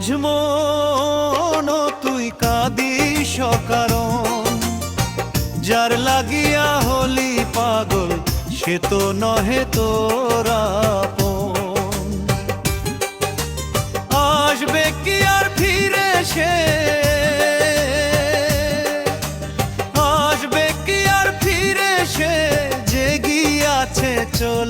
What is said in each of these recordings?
বুঝমো তুই কাঁদিস কারণ যার লাগিয়া হলি পাগল, সে তো নহে তোরা আসবে কি ফিরে সে? আসবে কি আর ফিরে সে? যে গিয়াছে চলে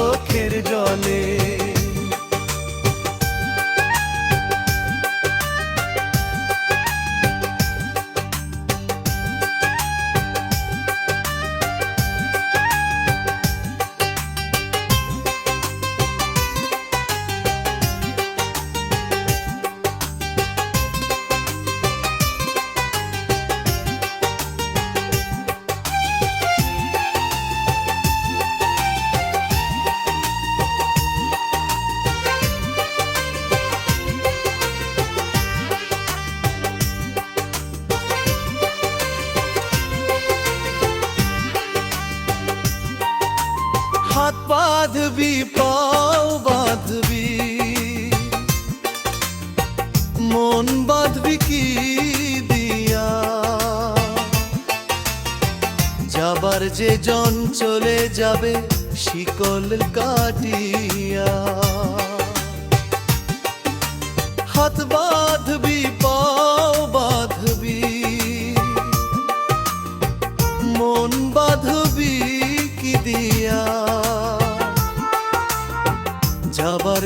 বাঁধবি, পাও বাঁধবি। মন বাঁধবি কি দিয়া? যাবার যে জন চলে যাবে, শিকল কাটিয়া। হাত বাঁধবি, পাও বাঁধবি।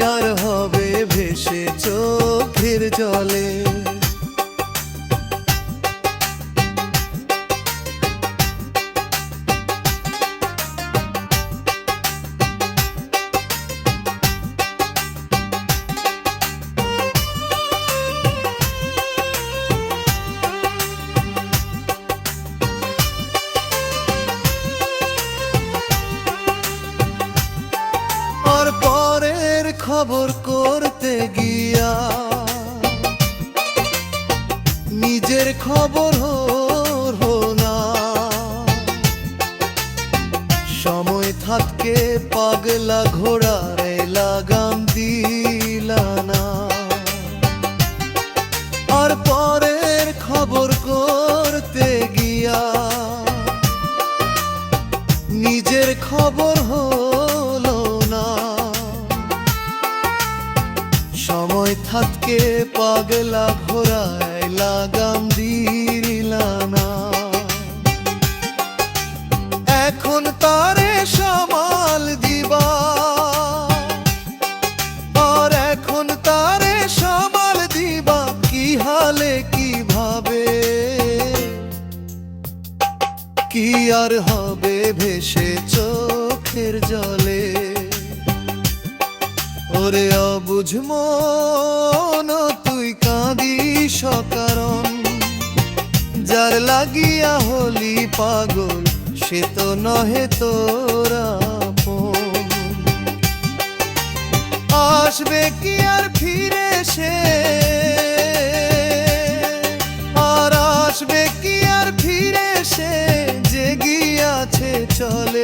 আর হবে ভেসে চোখের জলে। খবর করতে গিয়া নিজের খবর না সময় থাকতে পাগলা ঘোড়ার লাগাম দিলা না। আর পরের খবর করতে গিয়া নিজের খবর হলো থাকতে পাগলা ঘোরায় লাগাম দিলা না। এখন তারে সামাল দিবা। আর এখন তারে সামাল দিবা, কি হালে কীভাবে কি আর হবে ভেসে চোখের জলে? ওরে অবুঝ মন, তুই কাঁদিস কারণ যার লাগিয়া হলি পাগল, সে তো নহে তোরা। আসবে কি আর ফিরে সে? আর আসবে কি আর ফিরে সে? যে গিয়াছে চলে